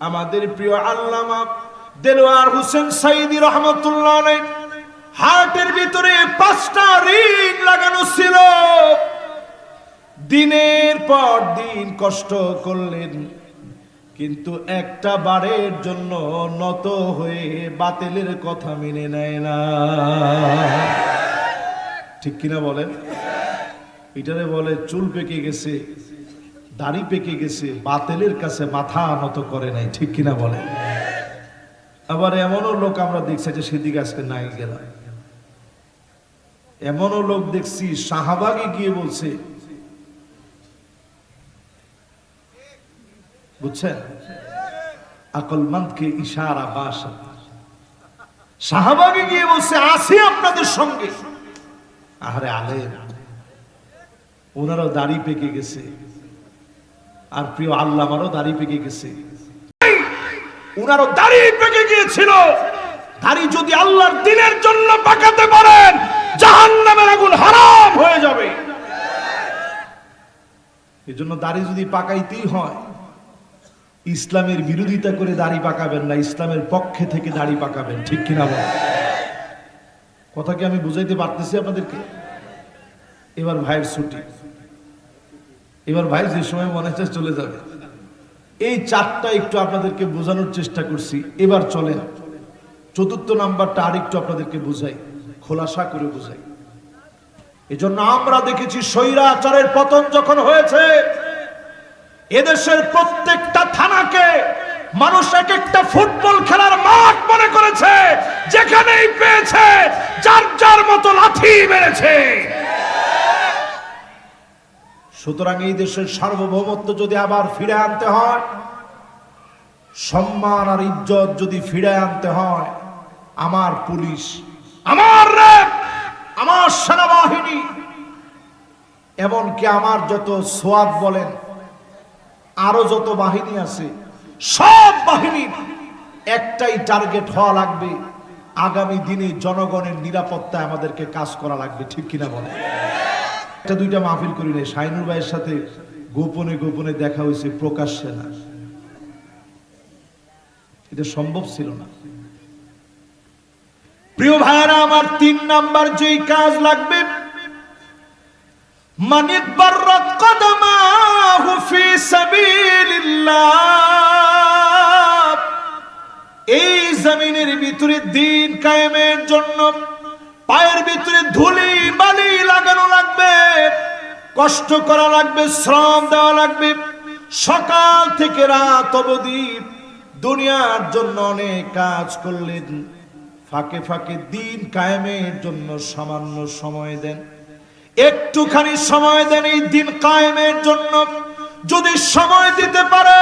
আমাদের প্রিয় আল্লামা দেলোয়ার হোসেন সাইদি রহমতুল্লাহ হার্টের ভিতরে পাঁচটা রিং লাগানো ছিল। দিনের পর দিন কষ্ট করলেন, কিন্তু একটা বারের জন্য নত হয়ে বাতিলের কথা মেনে নেয় না। ঠিক কিনা বলেন? এটারে বলে চুল পেকে গেছে। দাড়ি পেকে গেছে, বাতেলের কাছে মাথা নত করে নাই, ঠিক কিনা বলে আবার এমনও লোক আমরা দেখছি যে সেদিকে আজকে নাই গেলাম। এমনও লোক দেখছি, শাহবাগে গিয়ে বলছে, বুঝছেন? আকলমন্দকে ইশারা বাসা। শাহবাগে গিয়ে বলছে আসি আপনাদের সঙ্গে। আরে আলে ওনারাও দাড়ি পেকে গেছে। আর প্রিয় আল্লাহ আমারও দাড়ি পেকে গেছে। উনারও দাড়ি পেকে গিয়েছিল। দাড়ি যদি আল্লাহর দিনের জন্য পাকাতে পারেন, জাহান্নামের আগুন হারাম হয়ে যাবে। এজন্য দাড়ি যদি পাকাইতেই হয়, ইসলামের বিরোধিতা করে দাড়ি পাকাবেন না, ইসলামের পক্ষে থেকে দাড়ি পাকাবেন, ঠিক কিনা বলেন কথা কি আমি বুঝাইতে পারতেছি আপনাদেরকে? এবার ভাইয়ের ছুটি। এবার ভাই, যে সময় মনে হচ্ছে চলে যাবে। এই চারটা একটু আপনাদেরকে বোঝানোর চেষ্টা করছি। এবার চলেন। চতুর্থ নাম্বারটা আরেকটু আপনাদেরকে বোঝাই, খোলাসা করে বুঝাই। এজন্য আমরা দেখেছি স্বৈরাচারের পতন যখন হয়েছে, এদেশের প্রত্যেকটা থানাকে মানুষ এক একটা ফুটবল খেলার মাঠ মনে করেছে, যেখানেই পেয়েছে, যার যার মতো লাথি মেরেছে। সুতরাং এই দেশের সার্বভৌমত্ব যদি আবার ফিরে আনতে হয়, সম্মান আর ইজ্জত যদি ফিরে আনতে হয়, আমার পুলিশ, আমার আমার সেনাবাহিনী, এমনকি আমার যত সোয়াদ বলেন, আরও যত বাহিনী আছে, সব বাহিনীর একটাই টার্গেট হওয়া লাগবে, আগামী দিনে জনগণের নিরাপত্তায় আমাদেরকে কাজ করা লাগবে, ঠিক কিনা বলে একটা দুইটা মাহফিল করি নাই। শাইনুর ভাইয়ের সাথে গোপনে গোপনে দেখা হয়েছে, প্রকাশ্যে না। এটা সম্ভব ছিল না। প্রিয় ভাইরা আমার তিন নাম্বার যেই কাজ লাগবে, মানিক বাররাত কদমাহু ফি সাবিলিল্লাহ। এই জমিনের ভিতরে দিন কায়েমের জন্য পায়ের ভিতরে ধুলি, বালি লাগানো লাগবে। কষ্ট করা লাগবে, শ্রম দেওয়া লাগবে। সকাল থেকে রাত অবধি দুনিয়ার জন্য অনেক কাজ করলেন। ফাঁকে ফাঁকে দিন কায়েমের জন্য সামান্য সময় দেন। একটুখানি সময় দেন এই দিন কায়েমের জন্য। যদি সময় দিতে পারে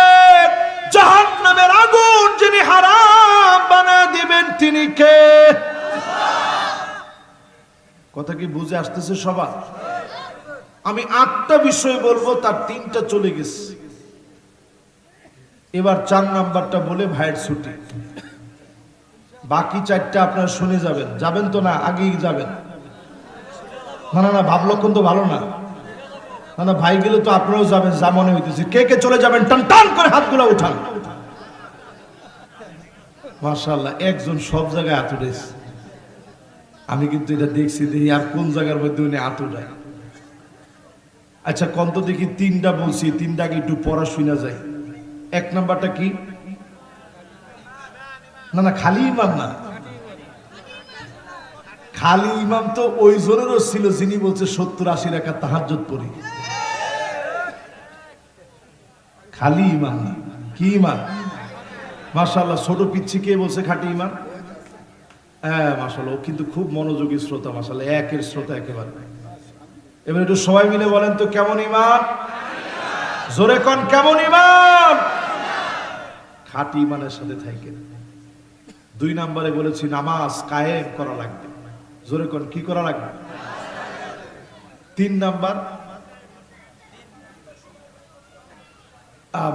জাহান নামের আগুন যিনি হারাম বানা দিবেন তিনি কে? কথা কি বুঝে আসতেছে সবার? আমি আটটা বিষয় বলব, তার তিনটা চলে গেছে। এবার চার নাম্বারটা বলে ভাইয়ের ছুটি। বাকি চারটা আপনারা শুনে যাবেন। যাবেন তো না, আগেই যাবেন। না না না, ভাবলক্ষণ তো ভালো না। না না, ভাই গেলে তো আপনারাও যাবেন, যা মনে হইতেছে। কে কে চলে যাবেন, টান টান করে হাতগুলো উঠান। মার্শাল্লাহ একজন সব জায়গায় হাত উঠেছে। আমি কিন্তু এটা দেখছি, দেখি আর কোন জায়গার মধ্যে উনি হাত উঠায়। আচ্ছা কন্ত দেখি তিনটা বলছি তিনটাকে একটু পড়া শুনা যায়। এক নাম্বারটা কি? না না, খালি ইমাম না। খালি ইমাম তো ওই জনেরও ছিল যিনি বলছে সত্তর আশি টাকা তাহাজ্জত পড়ি। খালি ইমাম না। কি ইমান মাশাল্লাহ ছোট পিচ্ছি কে বলছে খাটি ইমান হ্যাঁ মাশাল্লাহ ও কিন্তু খুব মনোযোগী শ্রোতা মাশাল্লাহ একের শ্রোতা একেবারে এবার একটু সবাই মিলে বলেন তো, কেমন ইমান জোরে কন, কেমন ইমান খাটি ইমানের সাথে থাকে দুই নম্বরে বলেছি, নামাজ কায়েম করা লাগবে। জোরে কন, কি করা লাগবে? তিন নাম্বার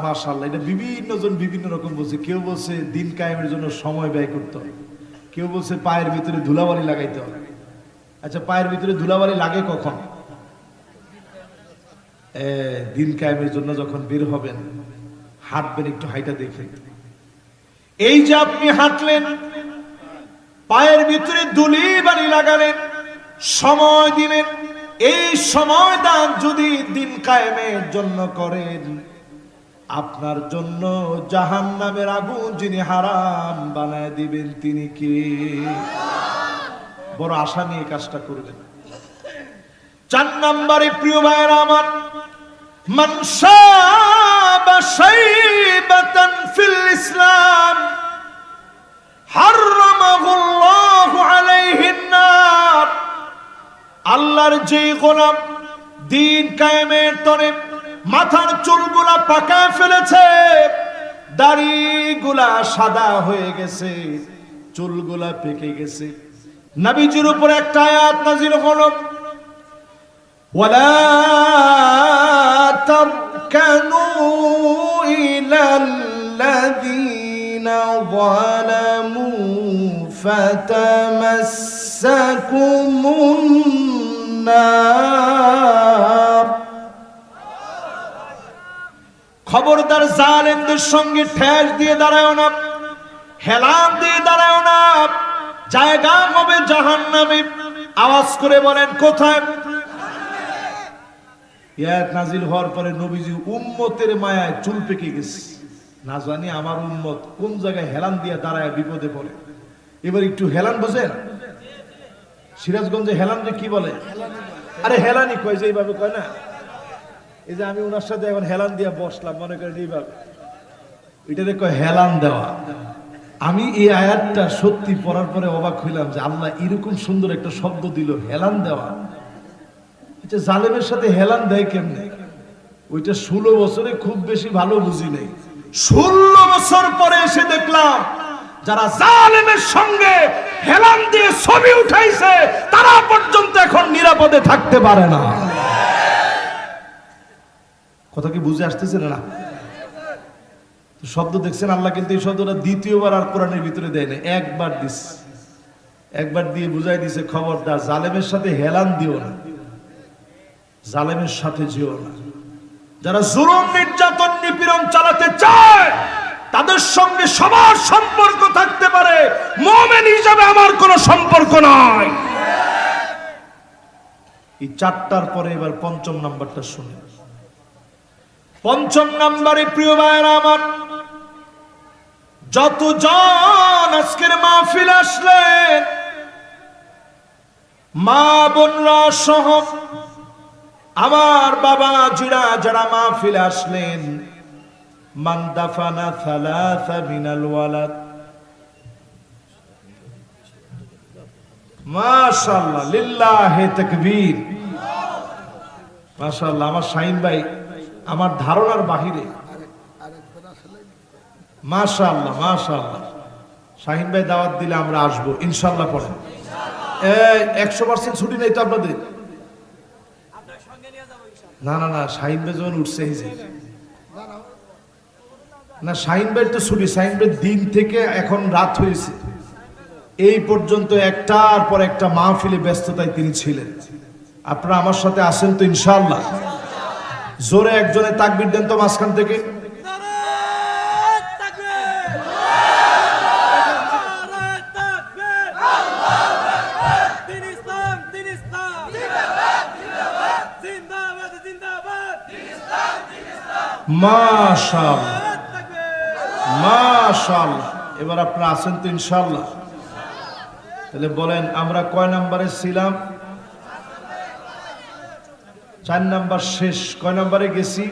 মাশাল্লাহ এটা বিভিন্ন জন বিভিন্ন রকম বলছে। কেউ বলছে, দিন কায়েমের জন্য সময় ব্যয় করতে হবে। কেউ বলছে পায়ের ভিতরে ধুলাবালি লাগাইতে হবে। আচ্ছা পায়ের ভিতরে ধুলাবালি লাগে কখন? দিন কায়েমের জন্য যখন বের হবেন, হাঁটবেন, একটু হাইটা দেখে এই যে আপনি হাঁটলেন, পায়ের ভিতরে দুলি বাড়ি লাগালেন, সময় দিলেন, এই সময়টা যদি দিন কায়েমের জন্য করেন আপনার জন্য জাহান নামের আগুন যিনি হারাম বানায় দিবেন, তিনি কে? বড় আশা নিয়ে কাজটা করবেন। চার নম্বরে প্রিয় ভাইয়ের আমার মনসা ফিল ইসলাম আল্লাহর যে গোলাম দিন কায়েমের তরে মাথার চুলগুলা পাকায় ফেলেছে দাড়িগুলা সাদা হয়ে গেছে চুলগুলা পেকে গেছে নবীজির উপর একটা আয়াত নাজিল হলো ولا تركنوا إلى الذين ظلموا فتمسكم النار খবরদার জালেমদের সঙ্গে ঠেস দিয়ে দাঁড়ায় না, হেলান দিয়ে দাঁড়ায় না। জায়গা হবে জাহান নামে আওয়াজ করে বলেন, কোথায়? নাজিল হওয়ার পরে নবীজি উম্মতের মায়ায় চুল পেকে গেছে। না জানি আমার উম্মত কোন জায়গায় হেলান দিয়ে দাঁড়ায় বিপদে পড়ে। এবার একটু হেলান বোঝেন? সিরাজগঞ্জে হেলান কি বলে? আরে হেলানি কয় যে এইভাবে কয় না? এই যে আমি ওনার সাথে এখন হেলান দিয়ে বসলাম, মনে করেন এইভাবে। এটাতে হেলান দেওয়া। আমি এই আয়াতটা সত্যি পড়ার পরে অবাক হইলাম যে আল্লাহ এরকম সুন্দর একটা শব্দ দিল, হেলান দেওয়া। এটা জালেমের সাথে হেলান দেয় কেমনে? ওইটা ষোলো বছরে খুব বেশি ভালো বুঝি নেই। ষোলো বছর পরে এসে দেখলাম, যারা জালেমের সঙ্গে হেলান দিয়ে ছবি উঠাইছে, তারা পর্যন্ত এখন নিরাপদে থাকতে পারে না। কথা কি বুঝে আসতেছে না? শব্দ দেখছেন আল্লাহ কিন্তু এই শব্দটা দ্বিতীয়বার আর কোরআনের ভিতরে দেয় না একবার দিস একবার দিয়ে বুঝাই দিছে, খবরদার, জালেমের সাথে হেলান দিও না। জালেমের সাথে যেও না। যারা জুলুম, নির্যাতন, নিপীড়ন চালাতে চায়, তাদের সঙ্গে সবার সম্পর্ক থাকতে পারে। মোমেন হিসাবে আমার কোনো সম্পর্ক নয় এই চারটার পরে এবার পঞ্চম নাম্বারটা শুনে। পঞ্চম নাম্বারে প্রিয় ভাইয়েরা আমার যতজন আজকের মাহফিল আসলেন, মা বোনরা সহ আমার বাবা জিরা যারা মাহফিল আসলেন, মান দাফানা থালাথা মিনাল ওয়ালাদ। মাশাআল্লাহ, লিল্লাহে তাকবীর। মাশাআল্লাহ, আমার শাহিন ভাই আমার ধারণার বাহিরে। মাশাআল্লাহ মাশাআল্লাহ। শাহিন ভাই দাওয়াত দিলে আমরা আসব ইনশাআল্লাহ পড়েন একশো পার্সেন্ট ছুটি নেই তো আপনাদের? না না না শাহিন ভাই যখন উঠছে না শাহিন ভাইয়ের তো ছুটি শাহিন ভাই দিন থেকে এখন রাত হয়েছে। এই পর্যন্ত একটার পর একটা মাহফিলে ব্যস্ততায় তিনি ছিলেন। আপনারা আমার সাথে আসেন তো ইনশাল্লাহ জোরে একজনে তাকবির দেন তো মাঝখান থেকে! মাশাল মাশাল এবার আপনারা আসেন তো ইনশাল্লাহ তাহলে বলেন, আমরা কয় নাম্বারে ছিলাম? চার নাম্বার শেষ। কয় নাম্বারে গেছি?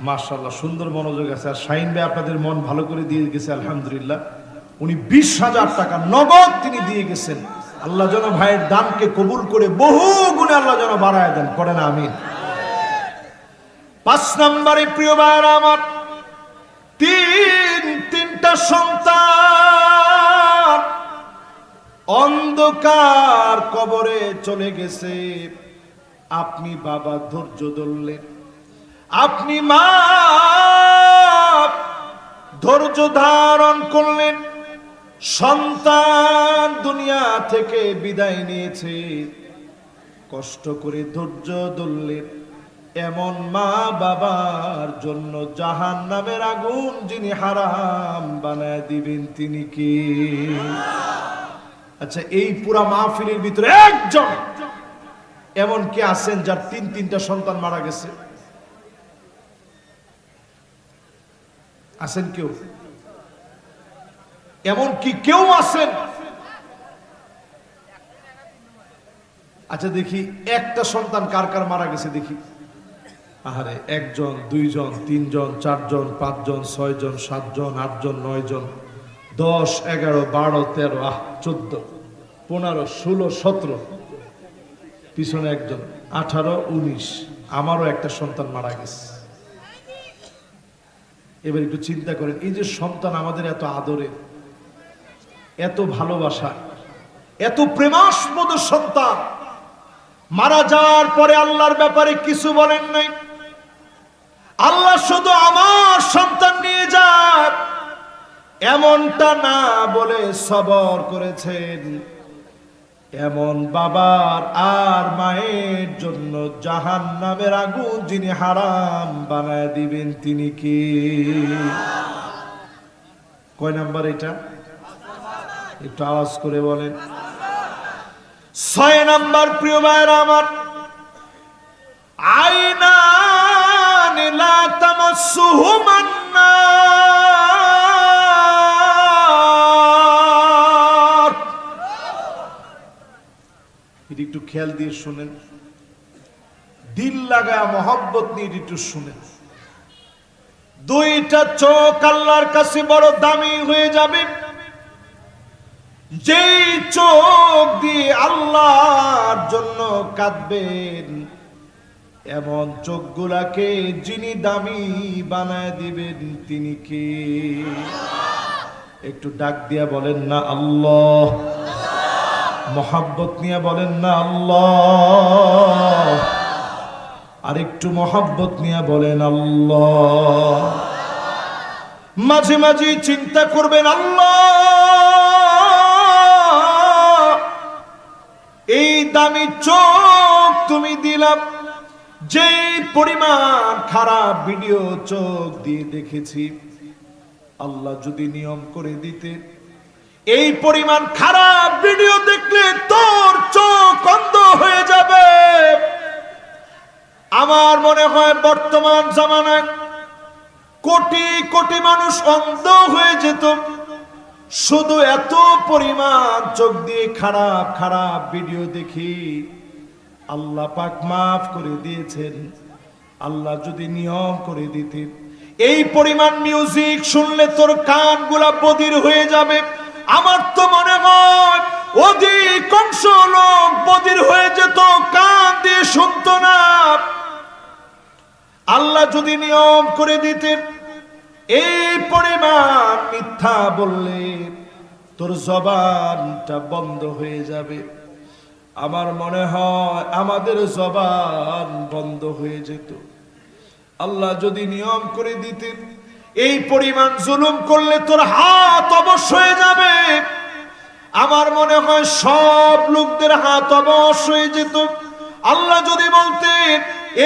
মাশাল্লাহ সুন্দর মনোযোগ আছে। আর শাহিন ভাই আপনাদের মন ভালো করে দিয়ে গেছে, আলহামদুলিল্লাহ। উনি বিশ হাজার টাকা নগদ তিনি দিয়ে গেছেন। আল্লাহ যেন ভাইয়ের দানকে কবুল করে বহু গুণে আল্লাহ যেন বাড়ায় দেন। করেন আমিন। পাঁচ নম্বরে প্রিয় ভাইয়ের আমার, তিন, তিনটা সন্তান অন্ধকার কবরে চলে গেছে। আপনি বাবা ধৈর্য ধরলেন। আপনি মা ধৈর্য ধারণ করলেন। সন্তান দুনিয়া থেকে বিদায় নিয়েছে। কষ্ট করে ধৈর্য ধরলেন। এমন মা বাবার জন্য জাহান নামের আগুন যিনি হারাম বানায় দিবেন তিনি কি? আচ্ছা এই পুরা মাহফিলের ভিতরে একজন এমন কি আছেন যার তিন তিনটা সন্তান মারা গেছে? আছেন কেউ? এমন কি কেউ আছেন? আচ্ছা দেখি, একটা সন্তান কার কার মারা গেছে দেখি। আহারে, একজন, দুইজন, তিনজন, চারজন, পাঁচজন, ছয়জন, সাতজন, আটজন, নয়জন, দশ, এগারো, বারো, তেরো, আহ, চোদ্দ, পনেরো, ষোলো, সতেরো। পিছনে একজন। আঠারো, উনিশ। আমারও একটা সন্তান মারা গেছে। এবার একটু চিন্তা করেন, এই যে সন্তান আমাদের এত আদরের এত ভালোবাসা, এত প্রেমাস্পদ সন্তান, মারা যাওয়ার পরে আল্লাহর ব্যাপারে কিছু বলেন নাই। আল্লাহ শুধু আমার সন্তান নিয়ে যাক এমনটা না বলে সবর করেছেন। এমন বাবার আর মায়ের জন্য জাহান নামের আগুন যিনি হারাম বানায় দিবেন তিনি কি? কয় নাম্বার এটা? একটু আওয়াজ করে বলেন। ছয় নাম্বার প্রিয় ভাইয়ের আমার আইনা লা তামাসসুহুমান একটু খেয়াল দিয়ে শুনেন। দিল লাগায় মহব্বত নিয়ে একটু শুনেন। দুইটা চোখ আল্লাহর কাছে বড় দামি হয়ে যাবে। যেই চোখ দিয়ে আল্লাহর জন্য কাঁদবেন, এমন চোখগুলাকে যিনি দামি বানায় দিবেন, তিনি কে? একটু ডাক দিয়া বলেন না আল্লাহ। মহাব্বত নিয়ে বলেন, না, আল্লাহ। আর একটু মহাব্বত নিয়ে বলেন, আল্লাহ। মাঝে মাঝে চিন্তা করবেন, আল্লাহ। এই দামি চোখ তুমি দিলাম যে পরিমাণ খারাপ ভিডিও চোখ দিয়ে দেখেছি। আল্লাহ যদি নিয়ম করে দিতে এই পরিমাণ খারাপ ভিডিও দেখলে তোর চোখ অন্ধ হয়ে যাবে। আমার মনে হয় বর্তমান জামানায় কোটি কোটি মানুষ অন্ধ হয়ে যেত। শুধু এত পরিমাণ চোখ দিয়ে খারাপ খারাপ ভিডিও দেখি। আল্লাহ পাক মাফ করে দিয়েছেন। আল্লাহ যদি নিয়ম করে দিতেন। এই পরিমাণ মিউজিক শুনলে তোর কানগুলা বদির হয়ে যাবে। আমার তো মনে হয় অধিকাংশ লোক বদির হয়ে যেত, কান দিয়ে শুনতো না। আল্লাহ যদি নিয়ম করে দিতেন, এই পরিমাণ মিথ্যা বললে তোর জবানটা বন্ধ হয়ে যাবে। আমার মনে হয় আমাদের জবান বন্ধ হয়ে যেত। আল্লাহ যদি নিয়ম করে দিতেন এই পরিমাণ জুলুম করলে তোর হাত অবশ হয়ে যাবে। আমার মনে হয় সব লোকদের হাত অবশ হয়ে যেত। আল্লাহ যদি বলতেন,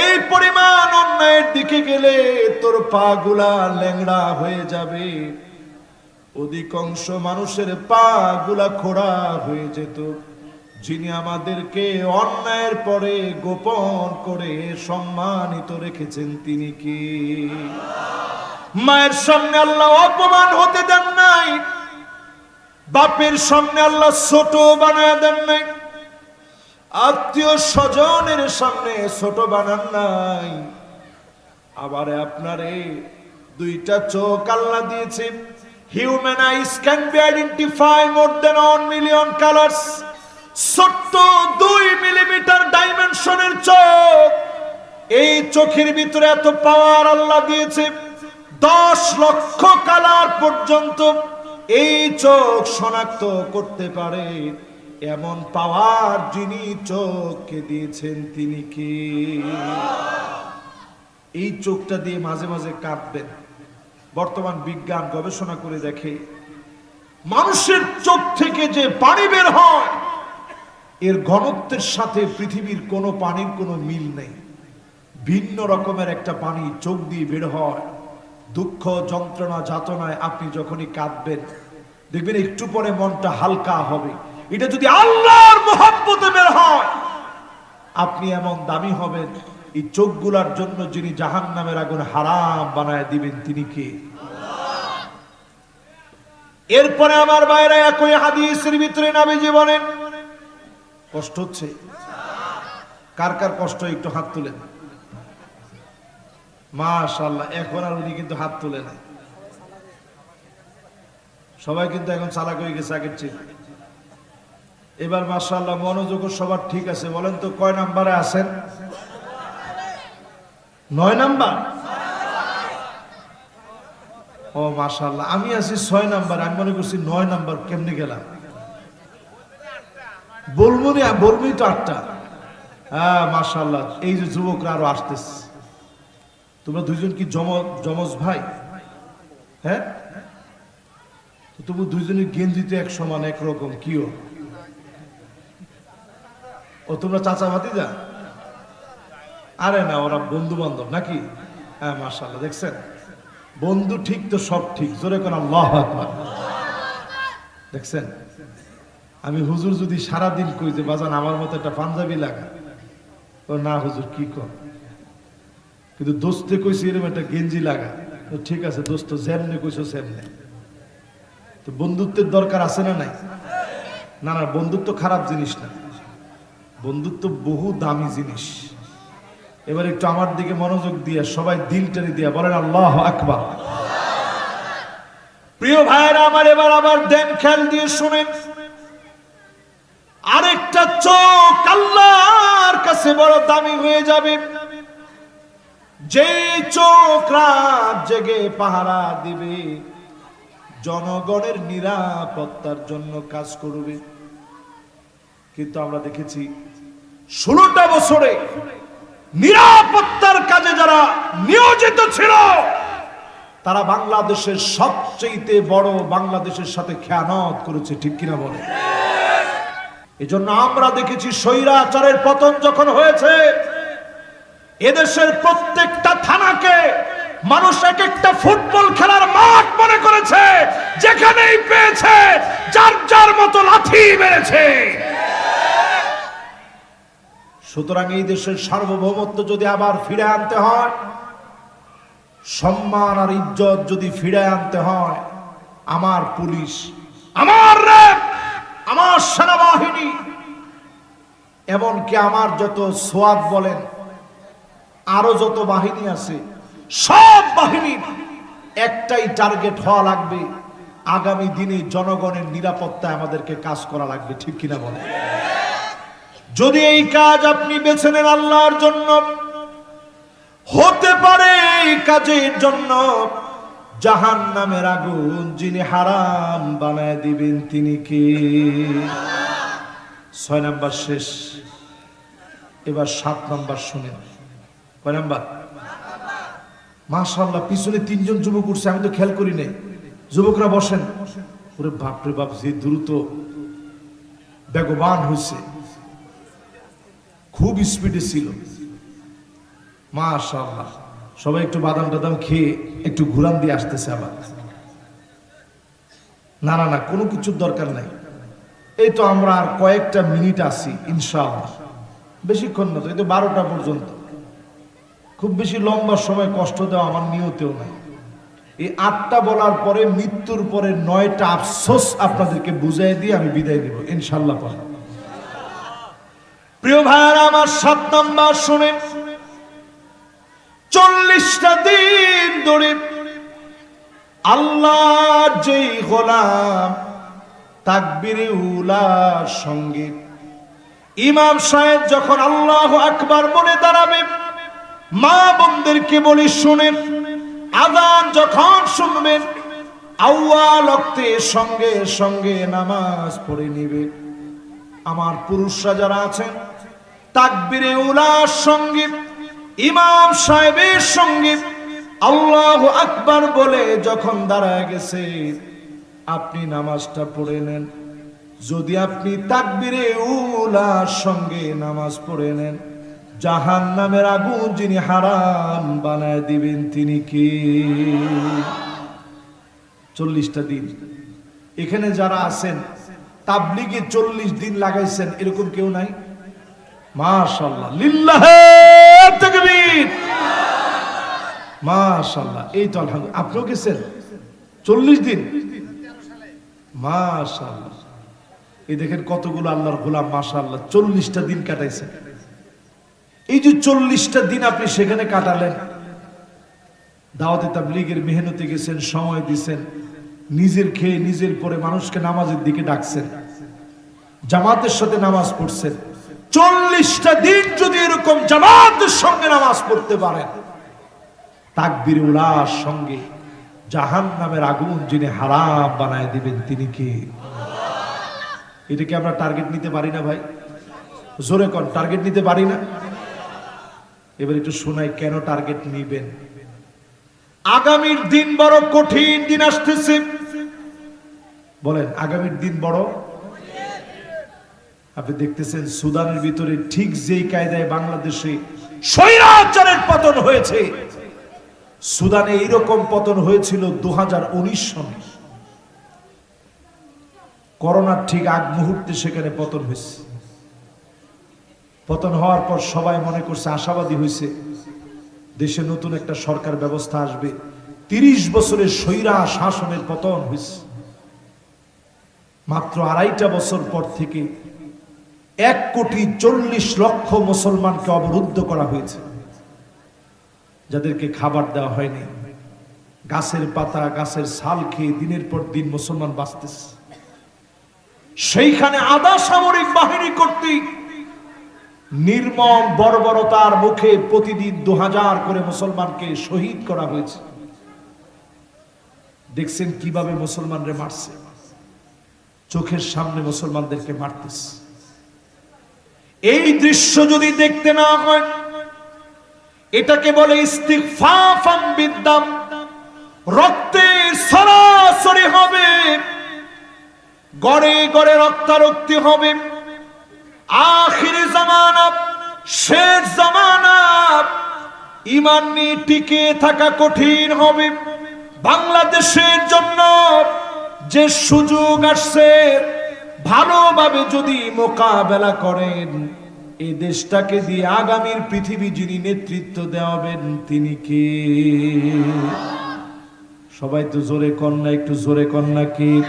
এই পরিমাণ অন্যায়ের দিকে গেলে তোর পা গুলা ল্যাংড়া হয়ে যাবে। অধিকাংশ মানুষের পা গুলা খোড়া হয়ে যেত। যিনি আমাদেরকে অন্যায়ের পরে গোপন করে সম্মানিত রেখেছেন, তিনি কি? মায়ের সামনে আল্লাহ অপমান হতে দেন নাই, বাপের সামনে আল্লাহ ছোট বানায় দেন নাই, আত্মীয় স্বজনের সামনে ছোট বানান নাই। আবার আপনারে দুইটা চোখ আল্লাহ দিয়েছে human eyes can be identify more than one million colours এই চোখের ভিতরে এত পাওয়ার দশ লক্ষ কালার পর্যন্ত এই চোখ শনাক্ত করতে পারে। এমন পাওয়ার যিনি চোখকে দিয়েছেন তিনি কি? এই চোখটা দিয়ে মাঝে মাঝে কাঁদবেন। বর্তমান বিজ্ঞান গবেষণা করে দেখে, মানুষের চোখ থেকে যে পানি বের হয় এর ঘনত্বের সাথে পৃথিবীর কোনো পানির কোনো মিল নেই। ভিন্ন রকমের একটা পানি চোখ দিয়ে বের হয়। দুঃখ, যন্ত্রণা, যাতনায় আপনি যখনই কাঁদবেন, দেখবেন একটু পরে মনটা হালকা হবে। এটা যদি আল্লাহর মোহাব্বতে বের হয়, আপনি এমন দামি হবেন, এই চোখগুলার জন্য যিনি জাহান নামের আগুন হারাম বানায় দিবেন, তিনি কে? এরপরে আমার বাইরে একই হাদিসের ভিতরে নাবিজি বলেন কষ্ট হচ্ছে? কার কার কষ্ট? একটু হাত তুলেন মাশাল্লাহ এখন আর উনি কিন্তু হাত তুলে না সবাই কিন্তু এখন চালাক হয়ে গেছে আগের চেয়ে। এবার মাশাল্লাহ মনোযোগ সবার ঠিক আছে। বলেন তো কয় নাম্বারে আছেন? নয় নাম্বার? ও মাশাল্লাহ আমি আছি ছয় নাম্বার, আমি মনে করছি নয় নাম্বার, কেমনে গেলাম? বলব না বলবই তো আটটা। হ্যাঁ মাশাল্লাহ এই যে যুবকরা আরও আসতেছে। তোমরা দুইজন কি জম জমজ ভাই? হ্যাঁ? তবু দুইজনের গেঞ্জিতে এক সমান একরকম কিও? ও তোমরা চাচা ভাতিজা? আরে না, ওরা বন্ধু বান্ধব নাকি? হ্যাঁ মার্শাল্লাহ দেখছেন? বন্ধু ঠিক তো সব ঠিক, জোরে কোন আল্লাহ দেখছেন? আমি হুজুর যদি সারাদিন কই যে, বাজান, আমার মতো একটা পাঞ্জাবি লাগা। ও, না হুজুর, কি কর কিন্তু দোস্তে কইছি এরকম একটা গেঞ্জি লাগা। তো ঠিক আছে, দোস্ত, যেমনে কইছো সেমনে। তো বন্ধুত্বের দরকার আছে না নাই? না না, বন্ধুত্ব খারাপ জিনিস না। বন্ধুত্ব বহু দামি জিনিস। এবার একটু আমার দিকে মনোযোগ দিয়ে, সবাই দিল টেনে দিয়ে বলেন, আল্লাহ আকবার। প্রিয় ভাইয়েরা, আমার এবার আবার দেন খেয়াল দিয়ে শুনেন। আরেকটা চোখ আল্লাহর কাছে বড় দামি হয়ে যাবে। যে চোখ রাত জেগে পাহারা দিবে, জনগণের নিরাপত্তার জন্য কাজ করবে। কিন্তু আমরা দেখেছি, ষোলোটা বছরে নিরাপত্তার কাজে যারা নিয়োজিত ছিল, তারা বাংলাদেশের সবচেয়ে বড় বাংলাদেশের সাথে খেয়ানত করেছে, ঠিক কিনা বলে? এজন্য আমরা দেখেছি স্বৈরাচারের পতন যখন হয়েছে, এদেশের প্রত্যেকটা থানাকে মানুষ এক একটা ফুটবল খেলার মাঠ মনে করেছে, যেখানেই পেয়েছে, যার যার মতো লাথি মেরেছে। সুতরাং এই দেশের সার্বভৌমত্ব যদি আবার ফিরে আনতে হয়, সম্মান আর ইজ্জত যদি ফিরে আনতে হয়, আমার পুলিশ, আমার সেনাবাহিনী এমনকি আমার যত সোয়াদ বলেন, আরও যত বাহিনী আছে, সব বাহিনীর একটাই টার্গেট হওয়া লাগবে। আগামী দিনে জনগণের নিরাপত্তায় আমাদেরকে কাজ করা লাগবে, ঠিক কিনা বলে যদি এই কাজ আপনি বেছে নেন আল্লাহর জন্য, হতে পারে এই কাজের জন্য জাহান নামের আগুন যিনি হারাম বানায় দিবেন তিনি কে? ছয় নাম্বার শেষ, এবার সাত নাম্বার শুনেন কয় নাম্বার? মাশাল্লাহ পিছনে তিনজন যুবক উঠছে, আমি তো খেয়াল করি নাই। যুবকরা বসেন। ওরে বাপরে বাপ, যে দ্রুত বেগবান হয়েছে খুব স্পিডে ছিল। মাশাল্লাহ সবাই একটু বাদাম টাদাম খেয়ে একটু ঘুরান দিয়ে আসতেছে আবার। না না না, কোনো কিছুর দরকার নাই। এই তো আমরা আর কয়েকটা মিনিট আছি, ইনশাআল্লাহ। বেশিক্ষণ না তো, এই তো বারোটা পর্যন্ত। খুব বেশি লম্বা সময় কষ্ট দেওয়া আমার নিয়তেও নাই। এই আটটা বলার পরে মৃত্যুর পরে নয়টা আফসোস আপনাদেরকে বুঝাই দিয়ে আমি বিদায় দেব ইনশাল্লাহ পরে। প্রিয় ভাইয়ারা, আমার সাত নাম্বার শুনেন। চল্লিশটা দিন ধরে আল্লাহ যেই গোলাম তাকবিরে উলা সংগীত। ইমাম সাহেব যখন আল্লাহ আকবার বলে দাঁড়াবে, মা বোনদেরকে বলি শুনেন আদান যখন শুনবেন সঙ্গে সঙ্গে নামাজ পড়ে নিবে। আমার পুরুষরা যারা আছেন, তাকবিরে উলার সংগীত, ইমাম সাহেবের সংগীত, আল্লাহ আকবার বলে যখন দাঁড়ায় গেছে আপনি নামাজটা পড়ে নেন। যদি আপনি তাকবিরে উলার সঙ্গে নামাজ পড়ে নেন জাহান নামের আগুন যিনি হারাম বানায় দিবেন তিনি কে? চল্লিশটা দিন। এখানে যারা আছেন, তাবলিগে চল্লিশ দিন লাগাইছেন, এরকম কেউ নাই? মাশাল্লাহ, লিল্লাহে মাশাল্লাহ, এই তো আলহামদুলিল্লাহ। আপনিও গেছেন? চল্লিশ দিন? মাশাল্লাহ এই দেখেন কতগুলো আল্লাহর গোলাম মাশাল্লাহ চল্লিশটা দিন কাটাইছে। এই যে চল্লিশটা দিন আপনি সেখানে কাটালেন, দাওয়াতে তাবলিগের মেহনতে গেছেন, সময় দিছেন, নিজের খেয়ে নিজের পরে মানুষকে নামাজের দিকে ডাকছেন, জামাতের সাথে নামাজ পড়ছেন। চল্লিশটা দিন যদি এরকম জামাতের সঙ্গে নামাজ পড়তে পারেন, তাকবির উলার সঙ্গে জাহান নামের আগুন যিনি হারাম বানায় দিবেন, তিনি কে? এটাকে আমরা টার্গেট নিতে পারি না ভাই? জোরে কর টার্গেট নিতে পারি না? এবার একটু শোনাই, কেন টার্গেট নিবেন? আগামীর দিন বড় কঠিন দিন আসতেছে। বলেন, আগামীর দিন বড়? আপনি দেখতেছেন সুদানের ভিতরে ঠিক যেই কায়দায় বাংলাদেশে স্বৈরাচারের পতন হয়েছে। সুদানে এইরকম পতন হয়েছিল দু সনে। করোনার ঠিক আগ মুহূর্তে সেখানে পতন হয়েছে। পতন হওয়ার পর সবাই মনে করছে আশাবাদী হয়েছে, দেশে নতুন একটা সরকার ব্যবস্থা আসবে। তিরিশ বছরের স্বৈরা শাসনের পতন হয়েছে। মাত্র আড়াইটা বছর পর থেকে এক কোটি চল্লিশ লক্ষ মুসলমানকে অবরুদ্ধ করা হয়েছে। যাদেরকে খাবার দেওয়া হয়নি। গাছের পাতা, গাছের ছাল খেয়ে দিনের পর দিন মুসলমান বাঁচতেছে। সেইখানে আধা সামরিক বাহিনী কর্তৃক নির্মম বর্বরতার মুখে প্রতিদিন দু হাজার করে মুসলমানকে শহীদ করা হয়েছে। দেখছেন কীভাবে মুসলমানরে মারছে? চোখের সামনে মুসলমানদেরকে মারতেছে। এই দৃশ্য যদি দেখতে না হয় এটাকে বলে ইস্তিগফাফাম বিদ্যাম রক্তের সরাসরি হবে। গড়ে গড়ে রক্তারক্তি হবে। আখির জামানা, শেষ জামানা। ইমান নিয়ে টিকে থাকা কঠিন হবে। বাংলাদেশের জন্য যে সুযোগ আসছে, ভালোভাবে যদি মোকাবেলা করেন এই দেশটাকে দিয়ে আগামীর পৃথিবী যিনি নেতৃত্ব দেওয়াবেন তিনি কে? সবাই তো জোরে কন্যা একটু জোরে কন্যা কি?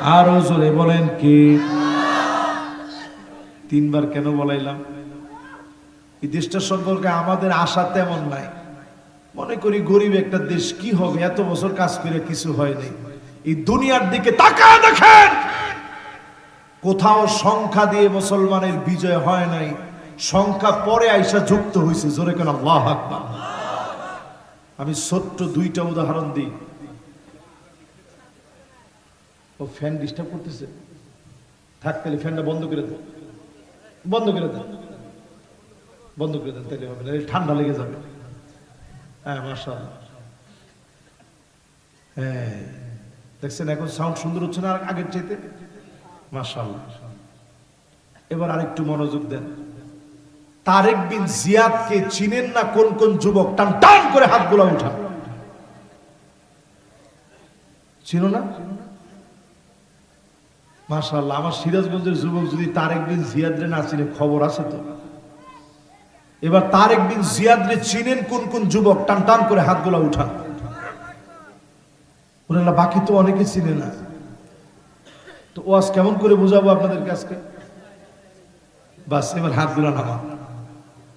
আরও জোরে বলেন কে? তিনবার কেন বলাইলাম? এই দেশটা সম্পর্কে আমাদের আশা তেমন নাই। মনে করি গরিব একটা দেশ কি হবে? এত বছর কাজ করে কিছু হয় নাই। এই দুনিয়ার দিকে তাকায় দেখেন! কোথাও সংখ্যা দিয়ে মুসলমানের বিজয় হয় নাই। সংখ্যা পরে আইসা যুক্ত হয়েছে জোরে কেন? আল্লাহ আকবার। আমি ছোট্ট দুইটা উদাহরণ দিই। ও ফ্যান ডিস্টার্ব করতেছে। থাক তাহলে ফ্যানটা বন্ধ করে দেন বন্ধ করে দেন বন্ধ করে দেন তাহলে হবে না। ঠান্ডা লেগে যাবে। হ্যাঁ মার্শাল হ্যাঁ। দেখছেন এখন সাউন্ড সুন্দর হচ্ছে না? আগের চাইতে? এবার আরেকটু মনোযোগ দেন। তারেক বিন জিয়াদকে চিনেন না কোন কোন যুবক? টান টান করে হাতগুলা উঠা ছিল না? মাশাল্লাহ আমার সিরাজগঞ্জের যুবক যদি তারেক বিন জিয়াদরে না চিনে, খবর আছে তো? এবার তারেক বিন জিয়াদরে চিনেন কোন কোন যুবক? টান টান করে হাতগুলা উঠা ওনারা বাকি তো অনেকে চিনে না। তো ওয়াজ কেমন করে বুঝাবো আপনাদের কাছকে বাস, এবার হাতগুলা নামা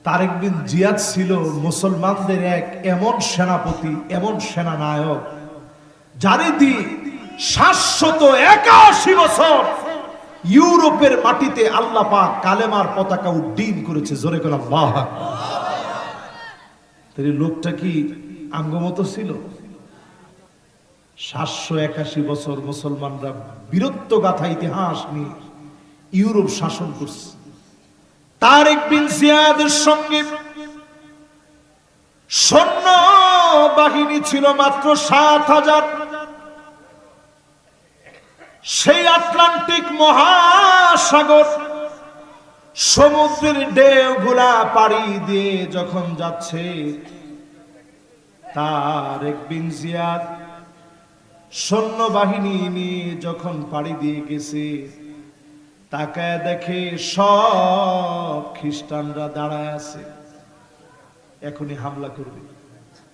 তারেক বিন জিয়াদ ছিল মুসলমানদের এক এমন সেনাপতি, এমন সেনানায়ক যারে দিয়ে সাতশত একাশি বছর ইউরোপের মাটিতে আল্লাহ পাক কালেমার পতাকা উড্ডীন করেছে। জোরে করে আল্লাহ তাহলে লোকটা কি আঙ্গমতো ছিল? সাতশো একাশি বছর মুসলমানরা বীরত্ব গাথা ইতিহাস নিয়ে ইউরোপ শাসন করছে। তারেক বিন জিয়াদের সঙ্গে সৈন্য বাহিনী ছিল মাত্র সাত হাজার। সেই আটলান্টিক মহাসাগর সমুদ্রের ঢেউগুলা পাড়ি দিয়ে যখন যাচ্ছে তার এক বিন জিয়াদ সৈন্যবাহিনী নিয়ে যখন পাড়ি দিয়ে গেছে, তাকায় দেখে সব খ্রিস্টানরা দাঁড়ায় আছে। এখনই হামলা করবে।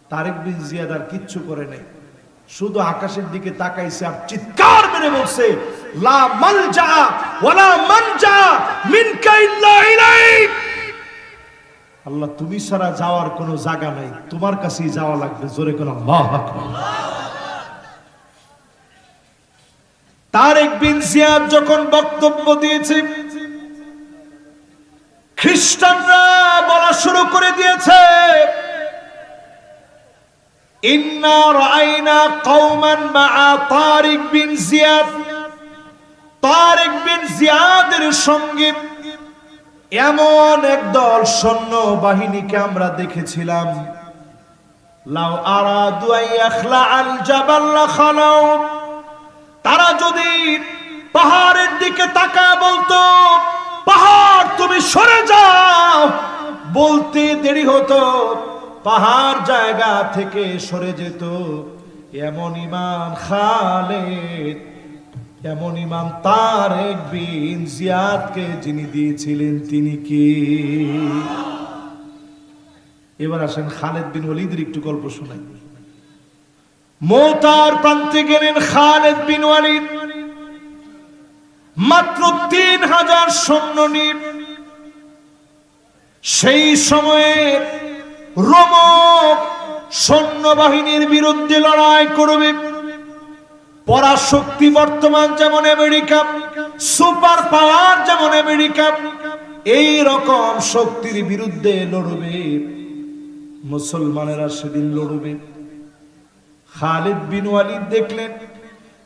তারেক বিন জিয়াদ আর কিচ্ছু করে নাই। শুধু আকাশের দিকে তাকাইছে আর চিৎকার মেরে বলছে, লা মালজা ওয়ালা মানজা মিনকা ইল্লা ইলাইক। আল্লাহ, তুমি ছাড়া যাওয়ার কোনো জায়গা নাই। তোমার কাছেই যাওয়া লাগবে। জোরে কোন আল্লাহ আকবার। তারেক বিন জিয়াদ যখন বক্তব্য দিয়েছে, খ্রিস্টানরা বলা শুরু করে দিয়েছে, ইন্না রাআইনা কওমান মাআ তারিক বিন জিয়াদ। তারিক বিন জিয়াদের সঙ্গে এমন একদল সৈন্য বাহিনীকে আমরা দেখেছিলাম। লাউ আরাদু আইয়াখলা আল জাবাল লাখালাউ তারা যদি পাহাড়ের দিকে তাকায় বলতো, পাহাড়, তুমি সরে যাও। বলতে দেরি হতো, পাহাড় জায়গা থেকে সরে যেত। এমন ইমাম খালেদ, এমন ইমাম তারেক বিন জিয়াদকে যিনি দিয়েছিলেন, তিনি কি? এবার আসেন খালেদ বিন ওলিদের একটু গল্প শোনাই। মোতার প্রান্তে গেলেন খালেদ বিন ওয়ালিদ। মাত্র তিন হাজার সৈন্য নিয়ে। সেই সময়ে রোমক সৈন্যবাহিনীর বিরুদ্ধে লড়াই করবে। পরাশক্তি বর্তমান যেমন আমেরিকা, সুপার পাওয়ার যেমন আমেরিকা, এই রকম শক্তির বিরুদ্ধে লড়বে। মুসলমানেরা সেদিন লড়বে। খালিদ বিন ওয়ালিদ দেখলেন।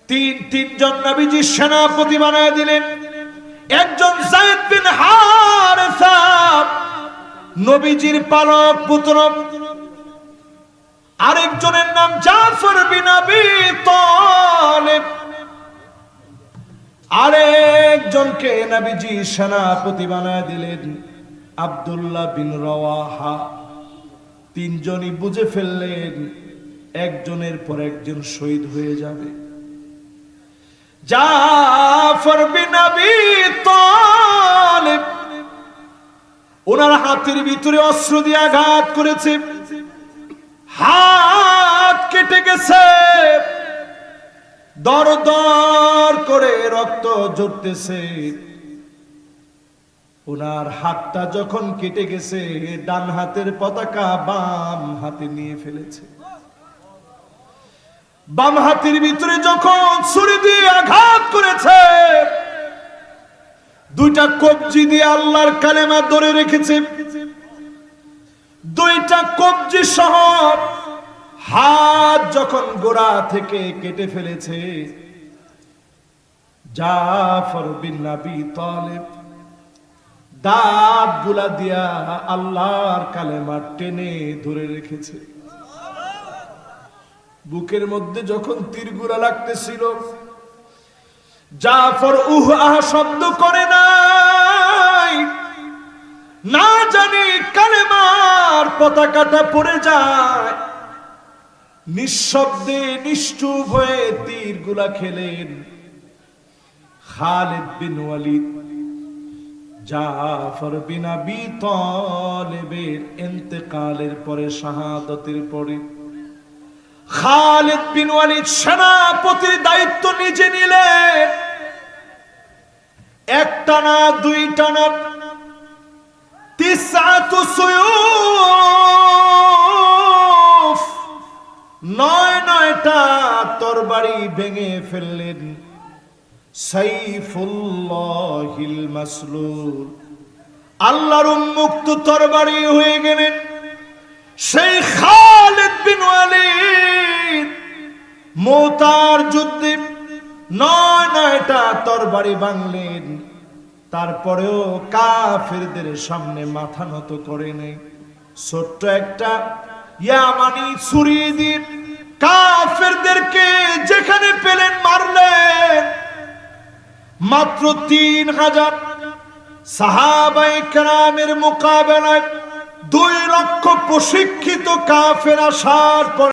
তিন তিনজন নবীজি সেনাপতি বানায় দিলেন। একজন জায়েদ বিন হারেসা, নবীজির পালক পুত্র। আরেকজনের নাম জাফর বিন আবি তালেব। আরেকজনকে নবীজি সেনাপতি বানায় দিলেন আব্দুল্লাহ বিন রওয়াহা। তিনজনই বুঝে ফেললেন একজনের পর একজন শহীদ হয়ে যাবে। জাফর ওনার হাতের ভিতরে অস্ত্র দিয়ে আঘাত করেছে। হাত কেটে গেছে। দর দর করে রক্ত ঝরতেছে। ওনার হাতটা যখন কেটে গেছে, ডান হাতের পতাকা বাম হাতে নিয়ে ফেলেছে। বাম হাতের ভিতরে যখন ছুরি দিয়ে আঘাত করেছে, দুইটা কবজি দিয়ে আল্লাহর কালেমা ধরে রেখেছে। দুইটা কবজি সহ হাত যখন গোড়া থেকে কেটে ফেলেছে, জাফর বিন নবী তালেব দাঁতগুলা দিয়া আল্লাহর কালেমা টেনে ধরে রেখেছে। বুকের মধ্যে যখন তীরগুলা লাগতেছিল, জাফর উহ আহ শব্দ করে নাই। না জানি কালেমার পতাকাটা পড়ে যায়। নিঃশব্দে নিষ্ঠুপ হয়ে তীরগুলা খেলেন খালিদ বিন ওয়ালিদ। জাফর বিন আবি তালেবের ইন্তেকালের পরে শাহাদতের পরে খালিদ বিন ওয়ালিদ সেনাপতির দায়িত্ব নিজে নিলেন। একটা না, দুইটা না। নয় নয়টা তরবারি ভেঙে মাসলুল আল্লাহর উন্মুক্ত তরবারি হয়ে গেলেন। সেই খালিদ বিন ওয়ালিদ মোতার যুদ্ধে নয় নয়টা তরবারি বাংলেন তারপরেও কাফেরদের সামনে মাথা নত করে নেই। ছোট্ট একটা ইয়ামানি ছুরি দিয়ে কাফেরদেরকে যেখানে পেলেন মারলেন। মাত্র তিন হাজার সাহাবাই কেরামের মোকাবেলায় দুই লক্ষ প্রশিক্ষিত কাফের আসার পর